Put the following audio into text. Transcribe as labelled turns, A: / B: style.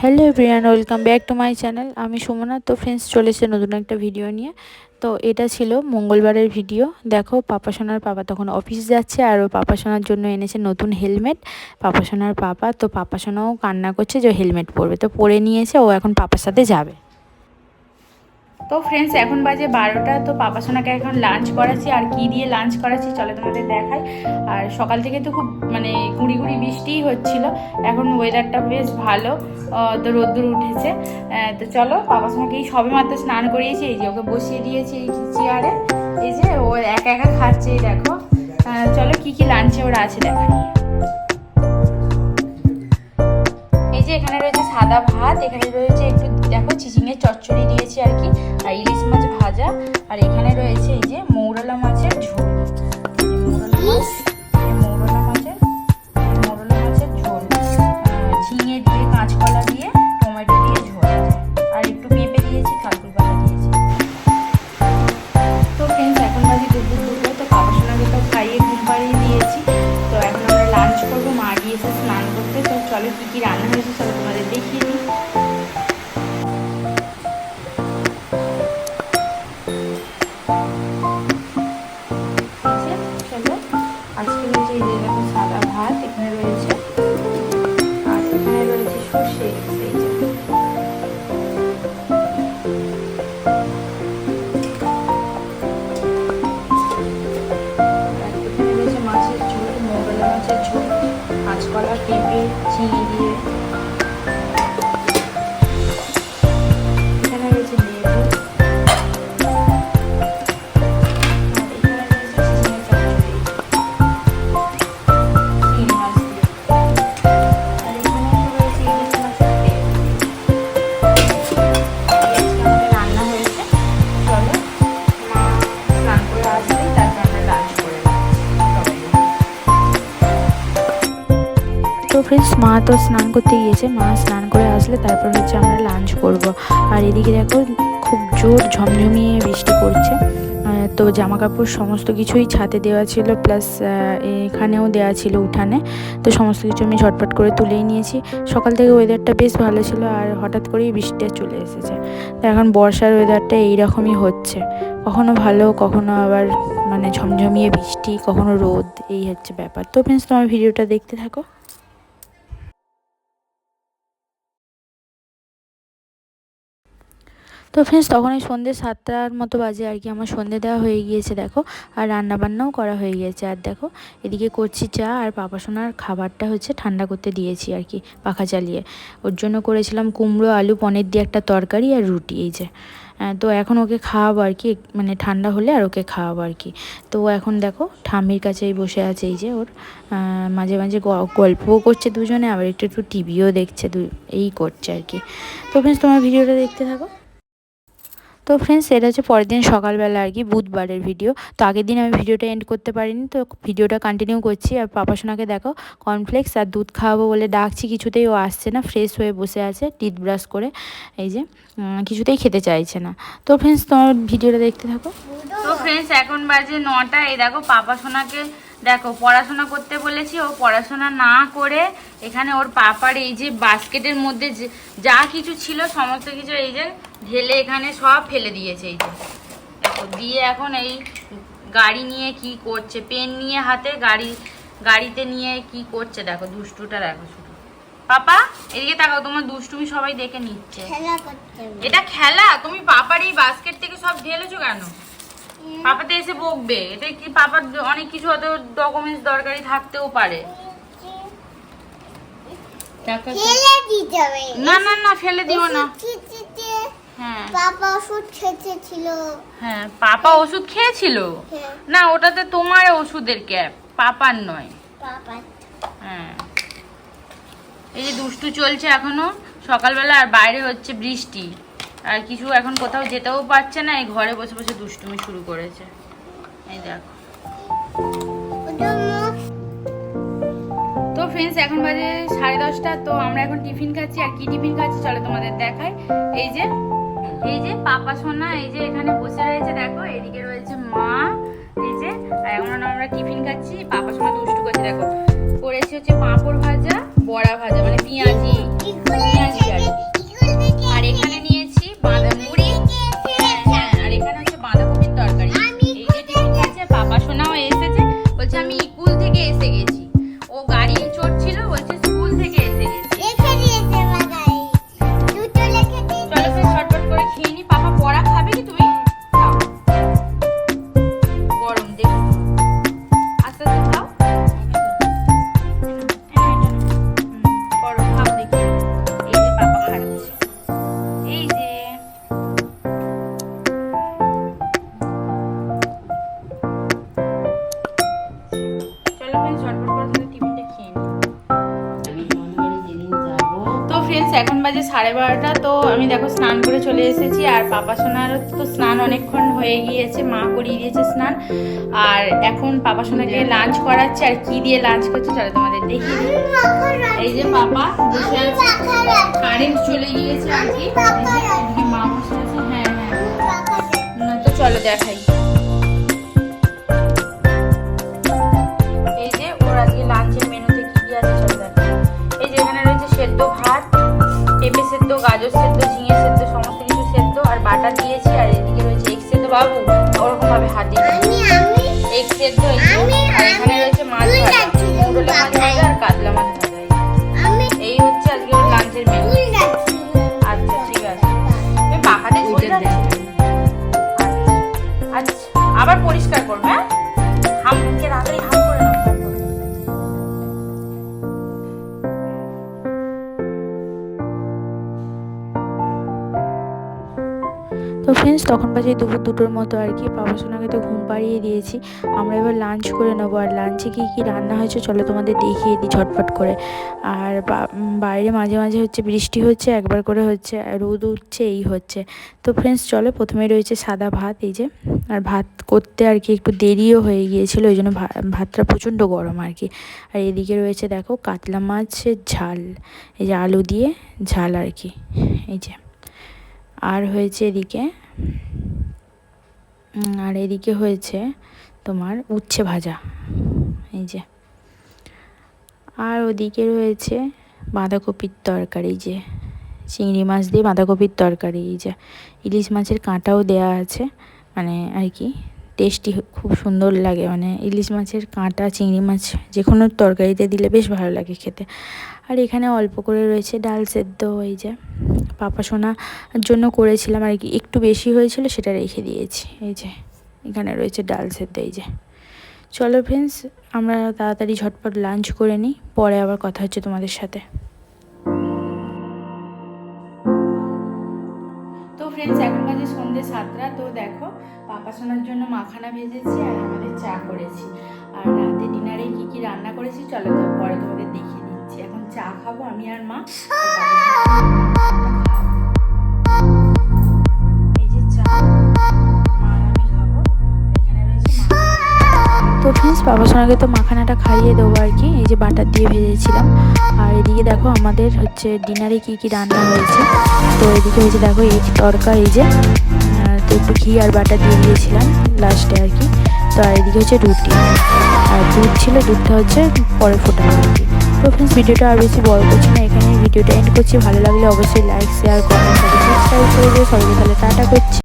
A: Hello everyone welcome back to my channel আমি সুমনা, তো friends চলেছে নতুন একটা ভিডিও নিয়ে। তো এটা ছিল মঙ্গলবারের ভিডিও দেখো, পাপা সোনার পাপা তখন অফিস যাচ্ছে আর ও পাপা সোনার জন্য এনেছে নতুন হেলমেট পাপা সোনার পাপা, তো পাপা সোনাও কান্না করছে যে হেলমেট পরবে। তো পরে নিয়েছে ও এখন পাপার সাথে যাবে। তো ফ্রেন্ডস এখন বাজে বারোটা, তো পাপা সোনাকে এখন লাঞ্চ করাচ্ছি, আর কি দিয়ে লাঞ্চ করাচ্ছি চলে তোমাদের দেখাই। আর সকাল থেকে তো খুব মানে গুঁড়ি গুঁড়ি বৃষ্টিই হচ্ছিল, এখন ওয়েদারটা বেশ ভালো তো রোদ্দুর উঠেছে। তো চলো পাপা সোনাকে এই সবে মাত্র স্নান করিয়েছি, এই যে ওকে বসিয়ে দিয়েছি এই চেয়ারে এই যে ও একা একা খাচ্ছে, এই দেখো। চলো কি কি লাঞ্চে ওরা আছে দেখাই। এই যে এখানে সাদা ভাত, এখানে রয়েছে একটু, দেখো চিচিংয়ের চচ্চড়ি দিয়েছি আর কি, আর ইলিশ মাছ ভাজা, আর এখানে রয়েছে এই যে মৌরলা মাছের ঝোল। মাছ মৌরলা মাছের মৌরলা মাছের ঝোল। ঝিঙে দিয়ে কাঁচকলা ফ্রেন্ডস মা তো স্নান করতে গিয়েছে, মা স্নান করে আসলে তারপর হচ্ছে আমরা লাঞ্চ করব। আর এদিকে দেখো, খুব জোর ঝমঝমিয়ে বৃষ্টি পড়ছে। তো জামা কাপড় সমস্ত কিছুই ছাদে দেওয়া ছিল প্লাস এখানেও দেওয়া ছিল উঠানে। তো সমস্ত কিছু আমি ঝটপট করে তুলেই নিয়েছি। সকাল থেকে ওয়েদারটা বেশ ভালো ছিল, আর হঠাৎ করেই বৃষ্টিটা চলে এসেছে। তো এখন বর্ষার ওয়েদারটা এইরকমই হচ্ছে। কখনো ভালো, কখনো আবার মানে ঝমঝমিয়ে বৃষ্টি, কখনো রোদ, এই হচ্ছে ব্যাপার। তো ফ্রেন্ডস তোমার ভিডিওটা দেখতে থাকো। তো ফ্রেন্ডস তখন এই সন্ধ্যে সাতটার মতো বাজে আর কি। আমার সন্ধ্যে দেওয়া হয়ে গিয়েছে, দেখো। আর রান্না বান্নাও করা হয়ে গিয়েছে। আর দেখো, এদিকে করছি চা আর পাপা সোনার খাবারটা হচ্ছে ঠান্ডা করতে দিয়েছি আর কি, পাখা চালিয়ে। ওর জন্য করেছিলাম কুমড়ো, আলু, পনির দিয়ে একটা তরকারি আর রুটি, এই যে। তো এখন ওকে খাওয়াবো আর কি মানে ঠান্ডা হলে আর ওকে খাওয়াবো আর কি। তো এখন দেখো, ঠাম্মির কাছেই বসে আছে এই যে ওর। মাঝে মাঝে গল্পও করছে দুজনে, আবার একটু একটু টিভিও দেখছে এই করছে আর কি। তো ফ্রেন্ডস তোমার ভিডিওটা দেখতে থাকো। তো ফ্রেন্ডস এটা হচ্ছে পরের দিন সকালবেলা আর কি, বুধবারের ভিডিও তো আগের দিন আমি ভিডিওটা এন্ড করতে পারিনি, তো ভিডিওটা কন্টিনিউ করছি। আর পাপা সোনাকে দেখো কর্নফ্লেক্স আর দুধ খাওয়াবো বলে ডাকছি, কিছুতেই ও আসছে না ফ্রেশ হয়ে বসে আছে টিথ ব্রাশ করে, এই যে কিছুতেই খেতে চাইছে না। তো ফ্রেন্ডস তোমার ভিডিওটা দেখতে থাকো।
B: তো ফ্রেন্ডস এখন বাজে নটা, এই দেখো, পাপা সোনাকে দেখো পড়াশোনা করতে বলেছি ও পড়াশোনা না করে এখানে ওর পাপার এই যে বাস্কেটের মধ্যে যা কিছু ছিল সমস্ত কিছু এই যে ঢেলে এখানে সব ফেলে দিয়েছে এই যে। দেখো দিয়ে এখন এই গাড়ি নিয়ে কি করছে পেন নিয়ে হাতে গাড়ি গাড়িতে নিয়ে কি করছে দেখো দুষ্টুটা দেখো শুধু। পাপা এদিকে তাকাও তোমার দুষ্টুমি সবাই দেখে নিচ্ছে। এটা খেলা? তুমি পাপার এই বাস্কেট থেকে সব ঢেলেছো কেন? পাপাতে এসে বকবে। এটা কি পাপার অনেক কিছু হয়তো ডকুমেন্টস দরকারি থাকতেও পারে। না না না ফেলে দিও না। হ্যাঁ।
C: ওষুধ খেতে
B: হ্যাঁ পাপা ওষুধ খেয়েছিল?
C: হ্যাঁ।
B: না ওটাতে তোমার ওষুধের ক্যাপ পাপার নয়। হ্যাঁ। এই যে দুষ্টু চলছে এখনও সকালবেলা আর বাইরে হচ্ছে বৃষ্টি। আর কিছু এখন কোথাও যেতেও পারছে না, এই ঘরে বসে বসে দুষ্টুমি শুরু করেছে। এই দেখো। তো ফ্রেন্ডস এখন বাজে সাড়ে দশটা, তো আমরা এখন টিফিন খাচ্ছি। আর কি টিফিন খাচ্ছি চলো তোমাদের দেখাই। এই যে এই যে পাপা সোনা, এই যে এখানে বসে রয়েছে, দেখো, এদিকে রয়েছে মা, এই যে এখন আমরা টিফিন খাচ্ছি। পাপা সোনা দুষ্টু করছে, দেখো। করেছি হচ্ছে পাঁপড় ভাজা, বড়া ভাজা সাড়ে বারোটা তো আমি দেখো স্নান করে চলে এসেছি। আর পাপা সোনার তো স্নান অনেকক্ষণ হয়ে গিয়েছে মা করিয়ে দিয়েছে স্নান। আর এখন পাপা সোনাকে লাঞ্চ করাচ্ছে। আর কি দিয়ে লাঞ্চ করছে চলো তোমাদের দেখি এই যে পাপা বসে আছে। কারেন্ট চলে গিয়েছে আর কি। মা বসে আছে। হ্যাঁ হ্যাঁ। তো চলো দেখাই। গাজর সেদ্ধ ঝিঙে সেদ্ধ সমস্ত কিছু সেদ্ধ আর বাটা দিয়েছি আর এদিকে রয়েছে এগ সেদ্ধ। বাবু ওরকম ভাবে হাত এগ সেদ্ধ আর এখানে রয়েছে মাছ ভাজা। মাছ। ভাজা আর কাতলা মাছ ভাজা। এই হচ্ছে আজকে ওর লাঞ্চের মেনু আচ্ছা ঠিক আছে। তুমি পাখাতে যাচ্ছি। আচ্ছা আবার পরিষ্কার করবে হ্যাঁ?
A: তখন বাজে দুপুর দুটোর মতো আর কি। বাবা সোনাকে তো ঘুম পাড়িয়ে দিয়েছি। আমরা এবার লাঞ্চ করে নেব। আর লাঞ্চে কী কী রান্না হয়েছে চলো তোমাদের দেখিয়ে দিই ঝটপট করে। আর বাইরে মাঝে মাঝে হচ্ছে বৃষ্টি হচ্ছে, একবার করে হচ্ছে, রোদ উঠছে, এই হচ্ছে। তো ফ্রেন্ডস চলো প্রথমে রয়েছে সাদা ভাত, এই যে। আর ভাত করতে আর কি একটু দেরিও হয়ে গিয়েছিল, ওই জন্য ভাতটা প্রচণ্ড গরম আর কি। আর এদিকে রয়েছে দেখো কাতলা মাছের ঝাল। এই যে আলু দিয়ে ঝাল আর কি। এই যে। আর হয়েছে এদিকে আর এদিকে হয়েছে তোমার উচ্ছে ভাজা, এই যে। আর ওদিকে রয়েছে বাঁধাকপির তরকারি যে চিংড়ি মাছ দিয়ে বাঁধাকপির তরকারি, এই যে ইলিশ মাছের কাঁটাও দেয়া আছে মানে আর কি টেস্টি, খুব সুন্দর লাগে মানে ইলিশ মাছের কাঁটা, চিংড়ি মাছ যে কোনো তরকারিতে দিলে বেশ ভালো লাগে খেতে। আর এখানে অল্প করে রয়েছে ডাল সেদ্ধ, এই যে পাপা সোনার জন্য করেছিলাম আর কি একটু বেশি হয়েছিল সেটা রেখে দিয়েছি। এই যে, এখানে রয়েছে ডাল সেদ্ধ, এই যে। চলো ফ্রেন্ডস আমরা তাড়াতাড়ি ঝটপট লাঞ্চ করে নিই, পরে আবার কথা হচ্ছে তোমাদের সাথে।
B: তো ফ্রেন্ডস এখন বাজে সন্ধ্যে সাতটা, তো দেখো পাপা সোনার জন্য মাখানা ভেজেছি আর আমাদের চা করেছি। আর রাতে ডিনারে কি কি রান্না করেছি, চলো পরে তোমাদের দেখিয়ে দিচ্ছি। এখন চা খাব আমি আর মা।
A: বাবা সোনাকে তো মাখানাটা খাইয়ে দেবো আর কি, এই যে বাটার দিয়ে ভেজেছিলাম। আর এদিকে দেখো আমাদের হচ্ছে ডিনারে কি কি রান্না হয়েছে। তো এদিকে হয়েছে দেখো এই তরকা, এই যে তো একটু ঘি আর বাটার দিয়ে দিয়েছিলাম লাস্টে আর কি। তো আর এদিকে হচ্ছে রুটি। আর দুধ ছিল, দুধটা হচ্ছে পরে ফোটানো আর কি। তো ফ্রেন্ডস ভিডিওটা আর বেশি বড় করছি না এখানে ভিডিওটা এন্ড করছি। ভালো লাগলে অবশ্যই লাইক শেয়ার কমেন্ট সাবস্ক্রাইব করে সবাইকে তাহলে টাটা করছি।